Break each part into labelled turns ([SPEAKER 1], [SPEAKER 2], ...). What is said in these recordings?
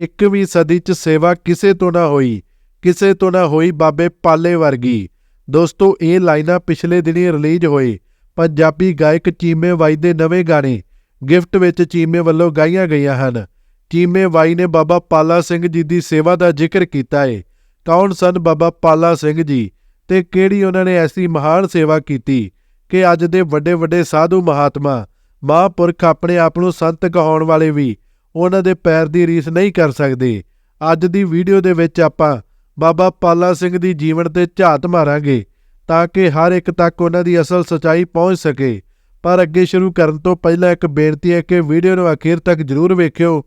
[SPEAKER 1] 21ਵੀਂ ਸਦੀ 'ਚ ਸੇਵਾ ਕਿਸੇ ਤੋਂ ਨਾ ਹੋਈ, ਕਿਸੇ ਤੋਂ ਨਾ ਹੋਈ ਬਾਬੇ ਪਾਲੇ ਵਰਗੀ। ਦੋਸਤੋ, ਇਹ ਲਾਈਨਾਂ ਪਿਛਲੇ ਦਿਨੀ ਰਿਲੀਜ਼ ਹੋਏ। ਪੰਜਾਬੀ ਗਾਇਕ ਚੀਮੇ ਬਾਈ ਦੇ ਨਵੇਂ ਗਾਣੇ ਗਿਫਟ ਵਿੱਚ ਚੀਮੇ ਵੱਲੋਂ ਗਾਈਆਂ ਗਈਆਂ ਹਨ। ਚੀਮੇ ਬਾਈ ਨੇ ਬਾਬਾ ਪਾਲਾ ਸਿੰਘ ਜੀ ਦੀ ਸੇਵਾ ਦਾ ਜ਼ਿਕਰ ਕੀਤਾ ਹੈ ਕੌਣ ਸਨ ਬਾਬਾ ਪਾਲਾ ਸਿੰਘ ਜੀ ਤੇ ਕਿਹੜੀ ਉਹਨਾਂ ਨੇ ਐਸੀ ਮਹਾਨ ਸੇਵਾ ਕੀਤੀ ਕਿ ਅੱਜ ਦੇ ਵੱਡੇ ਵੱਡੇ ਸਾਧੂ ਮਹਾਤਮਾ, ਮਹਾਂਪੁਰਖ ਆਪਣੇ ਆਪ ਨੂੰ ਸੰਤ ਕਹਾਉਣ ਵਾਲੇ ਵੀ ਉਹਨਾਂ ਦੇ ਪੈਰ ਦੀ ਰੀਸ ਨਹੀਂ ਕਰ ਸਕਦੇ। ਅੱਜ ਦੀ ਵੀਡੀਓ ਦੇ ਵਿੱਚ ਆਪਾਂ ਬਾਬਾ ਪਾਲਾ ਸਿੰਘ ਦੀ ਜੀਵਨ ਤੇ ਝਾਤ ਮਾਰਾਂਗੇ ਤਾਂ ਕਿ ਹਰ ਇੱਕ ਤੱਕ ਉਹਨਾਂ ਦੀ ਅਸਲ ਸਚਾਈ ਪਹੁੰਚ ਸਕੇ। ਪਰ ਅੱਗੇ ਸ਼ੁਰੂ ਕਰਨ ਤੋਂ ਪਹਿਲਾਂ ਇੱਕ ਬੇਨਤੀ ਹੈ ਕਿ ਵੀਡੀਓ ਨੂੰ ਅਖੀਰ ਤੱਕ ਜਰੂਰ ਵੇਖਿਓ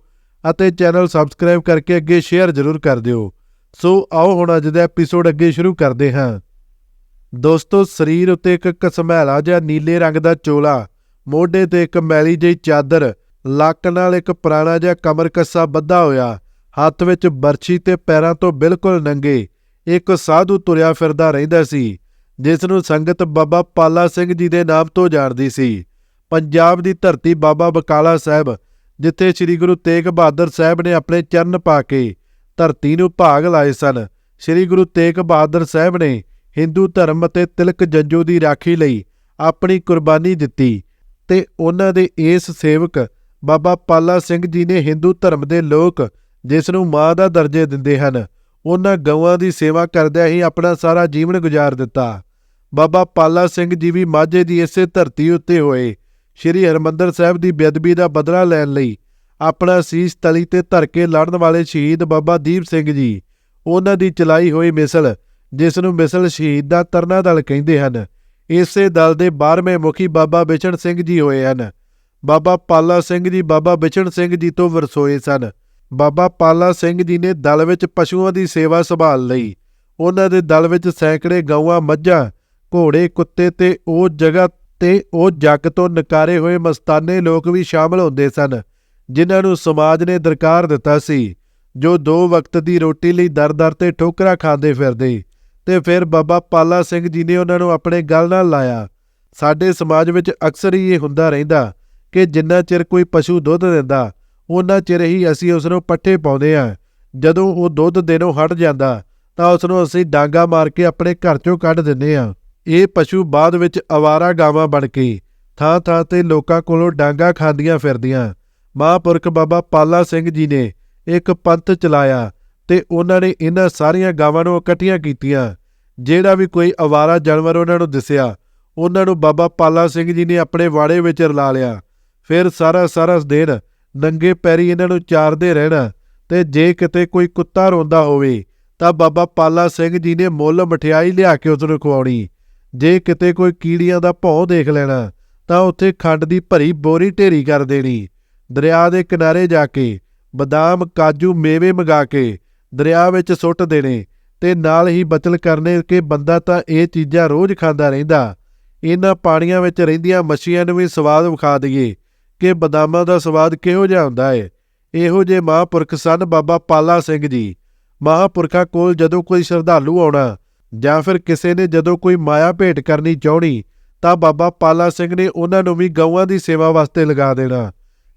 [SPEAKER 1] ਅਤੇ ਚੈਨਲ ਸਬਸਕ੍ਰਾਈਬ ਕਰਕੇ ਅੱਗੇ ਸ਼ੇਅਰ ਜਰੂਰ ਕਰ ਦਿਓ। ਸੋ ਆਓ ਹੁਣ ਅੱਜ ਦਾ ਐਪੀਸੋਡ ਅੱਗੇ ਸ਼ੁਰੂ ਕਰਦੇ ਹਾਂ। ਦੋਸਤੋ, ਸਰੀਰ ਉੱਤੇ ਇੱਕ ਕਸਮੈਲਾ ਜਿਹਾ ਨੀਲੇ ਰੰਗ ਦਾ ਚੋਲਾ, ਮੋਢੇ ਤੇ ਇੱਕ ਮੈਲੀ ਜਿਹੀ ਚਾਦਰ ਲੱਕ ਨਾਲ ਇੱਕ ਪੁਰਾਣਾ ਜਿਹਾ ਕਮਰ ਕੱਸਾ ਬੱਧਾ ਹੋਇਆ। ਹੱਥ ਵਿੱਚ ਬਰਛੀ ਤੇ ਪੈਰਾਂ ਤੋਂ ਬਿਲਕੁਲ ਨੰਗੇ। ਇੱਕ ਸਾਧੂ ਤੁਰਿਆ ਫਿਰਦਾ ਰਹਿੰਦਾ ਸੀ, ਜਿਸ ਨੂੰ ਸੰਗਤ ਬਾਬਾ ਪਾਲਾ ਸਿੰਘ ਜੀ ਦੇ ਨਾਮ ਤੋਂ ਜਾਣਦੀ ਸੀ। ਪੰਜਾਬ ਦੀ ਧਰਤੀ ਬਾਬਾ ਬਕਾਲਾ ਸਾਹਿਬ, ਜਿੱਥੇ ਸ੍ਰੀ ਗੁਰੂ ਤੇਗ ਬਹਾਦਰ ਸਾਹਿਬ ਨੇ ਆਪਣੇ ਚਰਨ ਪਾ ਕੇ ਧਰਤੀ ਨੂੰ ਭਾਗ ਲਾਏ ਸਨ। ਸ੍ਰੀ ਗੁਰੂ ਤੇਗ ਬਹਾਦਰ ਸਾਹਿਬ ਨੇ ਹਿੰਦੂ ਧਰਮ ਅਤੇ ਤਿਲਕ ਜੰਜੂ ਦੀ ਰਾਖੀ ਲਈ ਆਪਣੀ ਕੁਰਬਾਨੀ ਦਿੱਤੀ ਤੇ ਉਹਨਾਂ ਦੇ ਇਸ ਸੇਵਕ ਬਾਬਾ ਪਾਲਾ ਸਿੰਘ ਜੀ ਨੇ ਹਿੰਦੂ ਧਰਮ ਦੇ ਲੋਕ ਜਿਸ ਨੂੰ ਮਾਂ ਦਾ ਦਰਜੇ ਦਿੰਦੇ ਹਨ, ਉਹਨਾਂ ਗਊਆਂ ਦੀ ਸੇਵਾ ਕਰਦਿਆਂ ਹੀ ਆਪਣਾ ਸਾਰਾ ਜੀਵਨ ਗੁਜ਼ਾਰ ਦਿੱਤਾ। ਬਾਬਾ ਪਾਲਾ ਸਿੰਘ ਜੀ ਵੀ ਮਾਝੇ ਦੀ ਇਸੇ ਧਰਤੀ ਉੱਤੇ ਹੋਏ। ਸ਼੍ਰੀ ਹਰਮੰਦਰ ਸਾਹਿਬ ਦੀ ਬੇਅਦਬੀ ਦਾ ਬਦਲਾ ਲੈਣ ਲਈ ਆਪਣਾ ਸੀਸ ਤਲੀ ਤੇ ਧਰ ਕੇ ਲੜਨ ਵਾਲੇ ਸ਼ਹੀਦ ਬਾਬਾ ਦੀਪ ਸਿੰਘ ਜੀ, ਉਹਨਾਂ ਦੀ ਚਲਾਈ ਹੋਈ ਮਿਸਲ, ਜਿਸ ਨੂੰ ਮਿਸਲ ਸ਼ਹੀਦ ਦਾ ਤਰਨਾ ਦਲ ਕਹਿੰਦੇ ਹਨ, ਇਸੇ ਦਲ ਦੇ 12ਵੇਂ ਮੁਖੀ ਬਾਬਾ ਬਿਚਨ ਸਿੰਘ ਜੀ ਹੋਏ ਹਨ। ਬਾਬਾ ਪਾਲਾ ਸਿੰਘ ਜੀ, ਬਾਬਾ ਬਿਚਨ ਸਿੰਘ ਜੀ ਤੋਂ ਵਰਸੋਏ ਸਨ। ਬਾਬਾ ਪਾਲਾ ਸਿੰਘ ਜੀ ਨੇ ਦਲ ਵਿੱਚ ਪਸ਼ੂਆਂ ਦੀ ਸੇਵਾ ਸੰਭਾਲ ਲਈ। ਉਹਨਾਂ ਦੇ ਦਲ ਵਿੱਚ ਸੈਂਕੜੇ ਗਊਆਂ, ਮੱਝਾਂ, ਘੋੜੇ, ਕੁੱਤੇ ਤੇ ਉਹ ਜਗ੍ਹਾ ਤੇ ਉਹ ਜੱਗ ਤੋਂ ਨਕਾਰੇ ਹੋਏ ਮਸਤਾਨੇ ਲੋਕ ਵੀ ਸ਼ਾਮਲ ਹੁੰਦੇ ਸਨ, ਜਿਨ੍ਹਾਂ ਨੂੰ ਸਮਾਜ ਨੇ ਦਰਕਾਰ ਦਿੱਤਾ ਸੀ, ਜੋ ਦੋ ਵਕਤ ਦੀ ਰੋਟੀ ਲਈ ਦਰ-ਦਰ ਤੇ ਠੋਕਰਾ ਖਾਂਦੇ ਫਿਰਦੇ। ਤੇ ਫਿਰ ਬਾਬਾ ਪਾਲਾ ਸਿੰਘ ਜੀ ਨੇ ਉਹਨਾਂ ਨੂੰ ਆਪਣੇ ਗੱਲ ਨਾਲ ਲਾਇਆ। ਸਾਡੇ ਸਮਾਜ ਵਿੱਚ ਅਕਸਰ ਹੀ ਇਹ ਹੁੰਦਾ ਰਹਿੰਦਾ ਕਿ ਜਿੰਨਾ ਚਿਰ ਕੋਈ ਪਸ਼ੂ ਦੁੱਧ ਦਿੰਦਾ ਉਹਨਾਂ ਚਿਰ ਹੀ ਅਸੀਂ ਉਸ ਨੂੰ ਪੱਠੇ ਪਾਉਂਦੇ ਆ ਜਦੋਂ ਉਹ ਦੁੱਧ ਦੇਣੋਂ ਹਟ ਜਾਂਦਾ, ਤਾਂ ਉਸ ਨੂੰ ਅਸੀਂ ਡਾਂਗਾ ਮਾਰ ਕੇ ਆਪਣੇ ਘਰ ਚੋਂ ਕੱਢ ਦਿੰਦੇ ਆ ਇਹ ਪਸ਼ੂ ਬਾਅਦ ਵਿੱਚ ਅਵਾਰਾ ਗਾਵਾਂ ਬਣ ਕੇ ਥਾਂ ਥਾਂ ਤੇ ਲੋਕਾਂ ਕੋਲੋਂ ਡਾਂਗਾ ਖਾਂਦੀਆਂ ਫਿਰਦੀਆਂ। ਮਹਾਂਪੁਰਖ ਬਾਬਾ ਪਾਲਾ ਸਿੰਘ ਜੀ ਨੇ ਇੱਕ ਪੰਥ ਚਲਾਇਆ ਤੇ ਉਹਨਾਂ ਨੇ ਇਹਨਾਂ ਸਾਰੀਆਂ ਗਾਵਾਂ ਨੂੰ ਇਕੱਠੀਆਂ ਕੀਤੀਆਂ। ਜਿਹੜਾ ਵੀ ਕੋਈ ਅਵਾਰਾ ਜਾਨਵਰ ਉਹਨਾਂ ਨੂੰ ਦਿਸਿਆ, ਉਹਨਾਂ ਨੂੰ ਬਾਬਾ ਪਾਲਾ ਸਿੰਘ ਜੀ ਨੇ ਆਪਣੇ ਵਾੜੇ ਵਿੱਚ ਰਲਾ ਲਿਆ। ਫਿਰ ਸਾਰਾ ਸਾਰਾ ਦਿਨ ਨੰਗੇ ਪੈਰੀ ਇਹਨਾਂ ਨੂੰ ਚਾਰਦੇ ਰਹਿਣਾ ਤੇ ਜੇ ਕਿਤੇ ਕੋਈ ਕੁੱਤਾ ਰੋਂਦਾ ਹੋਵੇ, ਤਾਂ ਬਾਬਾ ਪਾਲਾ ਸਿੰਘ ਜੀ ਨੇ ਮੁੱਲ ਮਠਿਆਈ ਲਿਆ ਕੇ ਉਸ ਨੂੰ ਖਵਾਉਣੀ। ਜੇ ਕਿਤੇ ਕੋਈ ਕੀੜੀਆਂ ਦਾ ਭੌਂ ਦੇਖ ਲੈਣਾ, ਤਾਂ ਉੱਥੇ ਖੰਡ ਦੀ ਭਰੀ ਬੋਰੀ ਢੇਰੀ ਕਰ ਦੇਣੀ। ਦਰਿਆ ਦੇ ਕਿਨਾਰੇ ਜਾ ਕੇ ਬਦਾਮ, ਕਾਜੂ, ਮੇਵੇ ਮੰਗਾ ਕੇ ਦਰਿਆ ਵਿੱਚ ਸੁੱਟ ਦੇਣੇ ਤੇ ਨਾਲ ਹੀ ਬਚਲ ਕਰਨੇ ਕਿ ਬੰਦਾ ਤਾਂ ਇਹ ਚੀਜ਼ਾਂ ਰੋਜ਼ ਖਾਂਦਾ ਰਹਿੰਦਾ। ਇਹਨਾਂ ਪਾਣੀਆਂ ਵਿੱਚ ਰਹਿੰਦੀਆਂ ਮੱਛੀਆਂ ਨੂੰ ਵੀ ਸਵਾਦ ਵਿਖਾ ਦਈਏ। ਕਿ ਬਦਾਮਾਂ ਦਾ ਸਵਾਦ ਕਿਹੋ ਜਿਹਾ ਹੁੰਦਾ ਹੈ ਇਹੋ ਜੇ ਮਹਾਂਪੁਰਖ ਸਨ ਬਾਬਾ ਪਾਲਾ ਸਿੰਘ ਜੀ। ਮਹਾਂਪੁਰਖਾਂ ਕੋਲ ਜਦੋਂ ਕੋਈ ਸ਼ਰਧਾਲੂ ਆਉਣਾ ਜਾਂ ਫਿਰ ਕਿਸੇ ਨੇ ਜਦੋਂ ਕੋਈ ਮਾਇਆ ਭੇਟ ਕਰਨੀ ਚਾਹਣੀ, ਤਾਂ ਬਾਬਾ ਪਾਲਾ ਸਿੰਘ ਨੇ ਉਹਨਾਂ ਨੂੰ ਵੀ ਗਊਆਂ ਦੀ ਸੇਵਾ ਵਾਸਤੇ ਲਗਾ ਦੇਣਾ।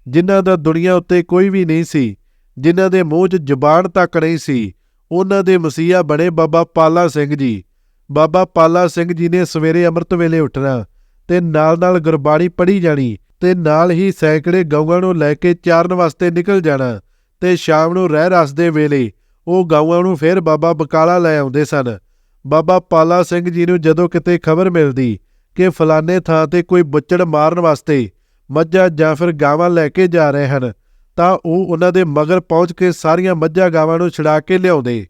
[SPEAKER 1] ਜਿਨ੍ਹਾਂ ਦਾ ਦੁਨੀਆ ਉੱਤੇ ਕੋਈ ਵੀ ਨਹੀਂ ਸੀ, ਜਿਨ੍ਹਾਂ ਦੇ ਮੂੰਹ 'ਚ ਜ਼ੁਬਾਨ ਤੱਕ ਨਹੀਂ ਸੀ, ਉਹਨਾਂ ਦੇ ਮਸੀਹਾ ਬਣੇ ਬਾਬਾ ਪਾਲਾ ਸਿੰਘ ਜੀ। ਬਾਬਾ ਪਾਲਾ ਸਿੰਘ ਜੀ ਨੇ ਸਵੇਰੇ ਅੰਮ੍ਰਿਤ ਵੇਲੇ ਉੱਠਣਾ ਤੇ ਨਾਲ-ਨਾਲ ਗੁਰਬਾਣੀ ਪੜ੍ਹੀ ਜਾਣੀ ਤੇ ਨਾਲ ਹੀ ਸੈਂਕੜੇ ਗਊਆਂ ਨੂੰ ਲੈ ਕੇ ਚਾਰਨ ਵਾਸਤੇ ਨਿਕਲ ਜਾਣਾ ਤੇ ਸ਼ਾਮ ਨੂੰ ਰਹਿ ਰਸ ਦੇ ਵੇਲੇ ਉਹ ਗਊਆਂ ਨੂੰ ਫਿਰ ਬਾਬਾ ਬਕਾਲਾ ਲੈ ਆਉਂਦੇ ਸਨ। ਬਾਬਾ ਪਾਲਾ ਸਿੰਘ ਜੀ ਨੂੰ ਜਦੋਂ ਕਿਤੇ ਖਬਰ ਮਿਲਦੀ ਕਿ ਫਲਾਣੇ ਥਾਂ ਤੇ ਕੋਈ ਬੁੱਚੜ ਮਾਰਨ ਵਾਸਤੇ ਮੱਝਾਂ ਜਾਂ ਫਿਰ ਗਾਵਾਂ ਲੈ ਕੇ ਜਾ ਰਹੇ ਹਨ, ਤਾਂ ਉਹ ਉਹਨਾਂ ਦੇ ਮਗਰ ਪਹੁੰਚ ਕੇ ਸਾਰੀਆਂ ਮੱਝਾਂ ਗਾਵਾਂ ਨੂੰ ਛੁਡਾ ਕੇ ਲਿਆਉਂਦੇ।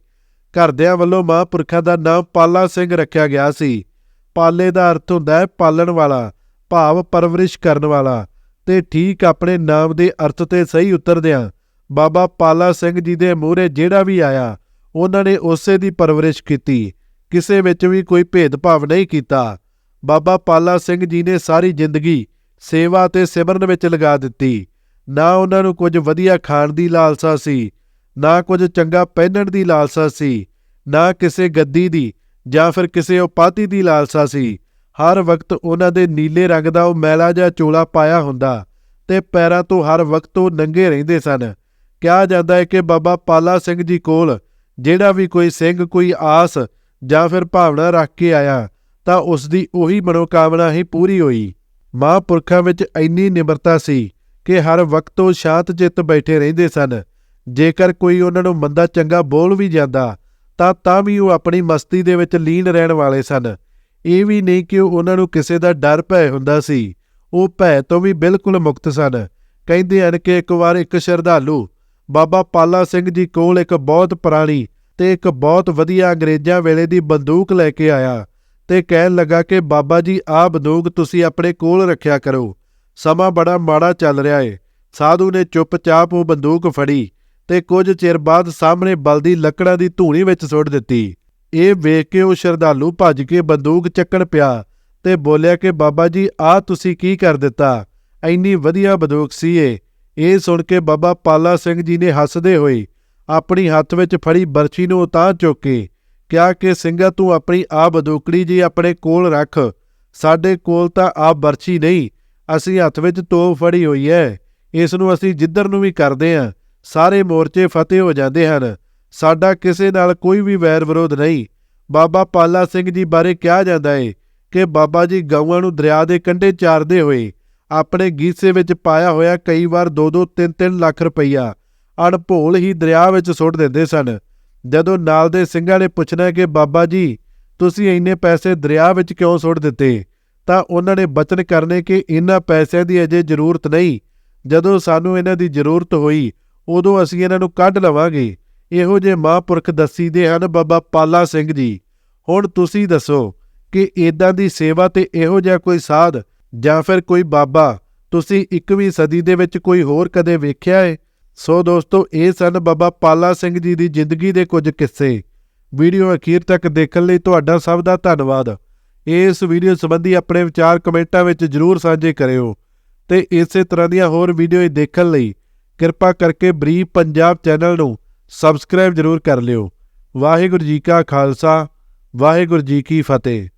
[SPEAKER 1] ਘਰਦਿਆਂ ਵੱਲੋਂ ਮਹਾਂਪੁਰਖਾਂ ਦਾ ਨਾਮ ਪਾਲਾ ਸਿੰਘ ਰੱਖਿਆ ਗਿਆ ਸੀ। ਪਾਲੇ ਦਾ ਅਰਥ ਹੁੰਦਾ ਹੈ ਪਾਲਣ ਵਾਲਾ। ਭਾਵ ਪਰਵਰਿਸ਼ ਕਰਨ ਵਾਲਾ ਤੇ ਠੀਕ ਆਪਣੇ ਨਾਮ ਦੇ ਅਰਥ ਤੇ ਸਹੀ ਉਤਰਦਿਆਂ ਬਾਬਾ ਪਾਲਾ ਸਿੰਘ ਜੀ ਦੇ ਮੂਹਰੇ ਜਿਹੜਾ ਵੀ ਆਇਆ, ਉਹਨਾਂ ਨੇ ਉਸੇ ਦੀ ਪਰਵਰਿਸ਼ ਕੀਤੀ। ਕਿਸੇ ਵਿੱਚ ਵੀ ਕੋਈ ਭੇਦਭਾਵ ਨਹੀਂ ਕੀਤਾ। ਬਾਬਾ ਪਾਲਾ ਸਿੰਘ ਜੀ ਨੇ ਸਾਰੀ ਜ਼ਿੰਦਗੀ ਸੇਵਾ ਤੇ ਸਿਮਰਨ ਵਿੱਚ ਲਗਾ ਦਿੱਤੀ। ਨਾ ਉਹਨਾਂ ਨੂੰ ਕੁਝ ਵਧੀਆ ਖਾਣ ਦੀ ਲਾਲਸਾ ਸੀ, ਨਾ ਕੁਝ ਚੰਗਾ ਪਹਿਨਣ ਦੀ ਲਾਲਸਾ ਸੀ, ਨਾ ਕਿਸੇ ਗੱਦੀ ਦੀ ਜਾਂ ਫਿਰ ਕਿਸੇ ਉਪਾਧੀ ਦੀ ਲਾਲਸਾ ਸੀ। ਹਰ ਵਕਤ ਉਹਨਾਂ ਦੇ ਨੀਲੇ ਰੰਗ ਦਾ ਉਹ ਮੈਲਾ ਜਿਹਾ ਚੋਲਾ ਪਾਇਆ ਹੁੰਦਾ ਤੇ ਪੈਰਾਂ ਤੋਂ ਹਰ ਵਕਤ ਉਹ ਨੰਗੇ ਰਹਿੰਦੇ ਸਨ। ਕਿਹਾ ਜਾਂਦਾ ਹੈ ਕਿ ਬਾਬਾ ਪਾਲਾ ਸਿੰਘ ਜੀ ਕੋਲ ਜਿਹੜਾ ਵੀ ਕੋਈ ਸਿੰਘ, ਕੋਈ ਆਸ ਜਾਂ ਫਿਰ ਭਾਵਨਾ ਰੱਖ ਕੇ ਆਇਆ ਤਾਂ ਉਸ ਦੀ ਉਹੀ ਮਨੋਕਾਮਨਾ ਹੀ ਪੂਰੀ ਹੋਈ। ਮਹਾਂਪੁਰਖਾਂ ਵਿੱਚ ਇੰਨੀ ਨਿਮਰਤਾ ਸੀ ਕਿ ਹਰ ਵਕਤ ਉਹ ਸ਼ਾਂਤ ਚਿੱਤ ਬੈਠੇ ਰਹਿੰਦੇ ਸਨ। ਜੇਕਰ ਕੋਈ ਉਹਨਾਂ ਨੂੰ ਮੰਦਾ ਚੰਗਾ ਬੋਲ ਵੀ ਜਾਂਦਾ ਤਾਂ ਤਾਂ ਵੀ ਉਹ ਆਪਣੀ ਮਸਤੀ ਦੇ ਵਿੱਚ ਲੀਨ ਰਹਿਣ ਵਾਲੇ ਸਨ। ਇਹ ਵੀ ਨਹੀਂ ਕਿ ਉਹਨਾਂ ਨੂੰ ਕਿਸੇ ਦਾ ਡਰ ਭੈ ਹੁੰਦਾ ਸੀ। ਉਹ ਭੈ ਤੋਂ ਵੀ ਬਿਲਕੁਲ ਮੁਕਤ ਸਨ। ਕਹਿੰਦੇ ਹਨ ਕਿ ਇੱਕ ਵਾਰ ਇੱਕ ਸ਼ਰਧਾਲੂ ਬਾਬਾ ਪਾਲਾ ਸਿੰਘ ਜੀ ਕੋਲ ਇੱਕ ਬਹੁਤ ਪੁਰਾਣੀ ਤੇ ਇੱਕ ਬਹੁਤ ਵਧੀਆ ਅੰਗਰੇਜ਼ਾਂ ਵੇਲੇ ਦੀ ਬੰਦੂਕ ਲੈ ਕੇ ਆਇਆ ਤੇ ਕਹਿਣ ਲੱਗਾ ਕਿ ਬਾਬਾ ਜੀ, ਆਹ ਬੰਦੂਕ ਤੁਸੀਂ ਆਪਣੇ ਕੋਲ ਰੱਖਿਆ ਕਰੋ। ਸਮਾਂ ਬੜਾ ਮਾੜਾ ਚੱਲ ਰਿਹਾ ਏ। ਸਾਧੂ ਨੇ ਚੁੱਪਚਾਪ ਉਹ ਬੰਦੂਕ ਫੜੀ ਤੇ ਕੁਝ ਚਿਰ ਬਾਅਦ ਸਾਹਮਣੇ ਬਲਦੀ ਲੱਕੜਾਂ ਦੀ ਧੂਣੀ ਵਿੱਚ ਸੁੱਟ ਦਿੱਤੀ। ਇਹ ਵੇਖ ਕੇ ਉਹ ਸ਼ਰਧਾਲੂ ਭੱਜ ਕੇ ਬੰਦੂਕ ਚੱਕਣ ਪਿਆ ਤੇ ਬੋਲਿਆ ਕਿ ਬਾਬਾ ਜੀ ਆਹ ਤੁਸੀਂ ਕੀ ਕਰ ਦਿੱਤਾ? ਐਨੀ ਵਧੀਆ ਬੰਦੂਕ ਸੀ ਇਹ। ਇਹ ਸੁਣ ਕੇ ਬਾਬਾ ਪਾਲਾ ਸਿੰਘ ਜੀ ਨੇ ਹੱਸਦੇ ਹੋਏ ਆਪਣੀ ਹੱਥ ਵਿੱਚ ਫੜੀ ਬਰਛੀ ਨੂੰ ਉਤਾਰ ਚੁੱਕ। ਕੇ ਕਿਹਾ ਕਿ ਸਿੰਘਾ ਤੂੰ ਆਪਣੀ ਆ ਬੰਦੂਕੜੀ ਜੀ ਆਪਣੇ ਕੋਲ ਰੱਖ। ਸਾਡੇ ਕੋਲ ਤਾਂ ਆ ਬਰਛੀ ਨਹੀਂ। ਅਸੀਂ ਹੱਥ ਵਿੱਚ ਤੋਪ ਫੜੀ ਹੋਈ ਹੈ ਇਸ ਨੂੰ ਅਸੀਂ ਜਿੱਧਰ ਨੂੰ ਵੀ ਕਰਦੇ ਹਾਂ ਸਾਰੇ ਮੋਰਚੇ ਫਤਿਹ ਹੋ ਜਾਂਦੇ ਹਨ। ਸਾਡਾ ਕਿਸੇ ਨਾਲ ਕੋਈ ਵੀ ਵੈਰ ਵਿਰੋਧ ਨਹੀਂ। ਬਾਬਾ ਪਾਲਾ ਸਿੰਘ ਜੀ ਬਾਰੇ ਕਿਹਾ ਜਾਂਦਾ ਹੈ ਕਿ ਬਾਬਾ ਜੀ ਗਊਆਂ ਨੂੰ ਦਰਿਆ ਦੇ ਕੰਢੇ ਚਾਰਦੇ ਹੋਏ ਆਪਣੇ ਗੀਸੇ ਵਿੱਚ ਪਾਇਆ ਹੋਇਆ ਕਈ ਵਾਰ 2-2 3-3 ਲੱਖ ਰੁਪਈਆ ਅਣਭੋਲ ਹੀ ਦਰਿਆ ਵਿੱਚ ਸੁੱਟ ਦਿੰਦੇ ਸਨ। ਜਦੋਂ ਨਾਲ ਦੇ ਸਿੰਘਾਂ ਨੇ ਪੁੱਛਣਾ ਕਿ ਬਾਬਾ ਜੀ, ਤੁਸੀਂ ਇੰਨੇ ਪੈਸੇ ਦਰਿਆ ਵਿੱਚ ਕਿਉਂ ਸੁੱਟ ਦਿੱਤੇ? ਤਾਂ ਉਹਨਾਂ ਨੇ ਬਚਨ ਕਰਨੇ ਕਿ ਇਹਨਾਂ ਪੈਸਿਆਂ ਦੀ ਅਜੇ ਜ਼ਰੂਰਤ ਨਹੀਂ। ਜਦੋਂ ਸਾਨੂੰ ਇਹਨਾਂ ਦੀ ਜ਼ਰੂਰਤ ਹੋਈ, ਉਦੋਂ ਅਸੀਂ ਇਹਨਾਂ ਨੂੰ ਕੱਢ ਲਵਾਂਗੇ। ਇਹੋ ਜਿਹੇ ਮਹਾਂਪੁਰਖ ਦੱਸੀਦੇ ਹਨ ਬਾਬਾ ਪਾਲਾ ਸਿੰਘ ਜੀ। ਹੁਣ ਤੁਸੀਂ ਦੱਸੋ ਕਿ ਇਦਾਂ ਦੀ ਸੇਵਾ ਤੇ ਇਹੋ ਜਿਹਾ ਕੋਈ ਸਾਧ ਜਾਂ ਫਿਰ ਕੋਈ ਬਾਬਾ ਤੁਸੀਂ 21ਵੀਂ ਸਦੀ ਦੇ ਵਿੱਚ ਕੋਈ ਹੋਰ ਕਦੇ ਵੇਖਿਆ ਹੈ ਸੋ ਦੋਸਤੋ, ਇਹ ਸਨ ਬਾਬਾ ਪਾਲਾ ਸਿੰਘ ਜੀ ਦੀ ਜ਼ਿੰਦਗੀ ਦੇ ਕੁਝ ਕਿੱਸੇ। ਵੀਡੀਓ ਅਖੀਰ ਤੱਕ ਦੇਖਣ ਲਈ ਤੁਹਾਡਾ ਸਭ ਦਾ ਧੰਨਵਾਦ। ਇਸ ਵੀਡੀਓ ਸੰਬੰਧੀ ਆਪਣੇ ਵਿਚਾਰ ਕਮੈਂਟਾਂ ਵਿੱਚ ਜਰੂਰ ਸਾਂਝੇ ਕਰਿਓ ਤੇ ਇਸੇ ਤਰ੍ਹਾਂ ਦੀਆਂ ਹੋਰ ਵੀਡੀਓ ਦੇਖਣ ਲਈ ਕਿਰਪਾ ਕਰਕੇ ਬਰੀਫ ਪੰਜਾਬ ਚੈਨਲ ਨੂੰ ਸਬਸਕ੍ਰਾਈਬ ਜਰੂਰ ਕਰ ਲਿਓ। ਵਾਹਿਗੁਰੂ ਜੀ ਕਾ ਖਾਲਸਾ ਵਾਹਿਗੁਰੂ ਜੀ ਕੀ ਫਤਿਹ।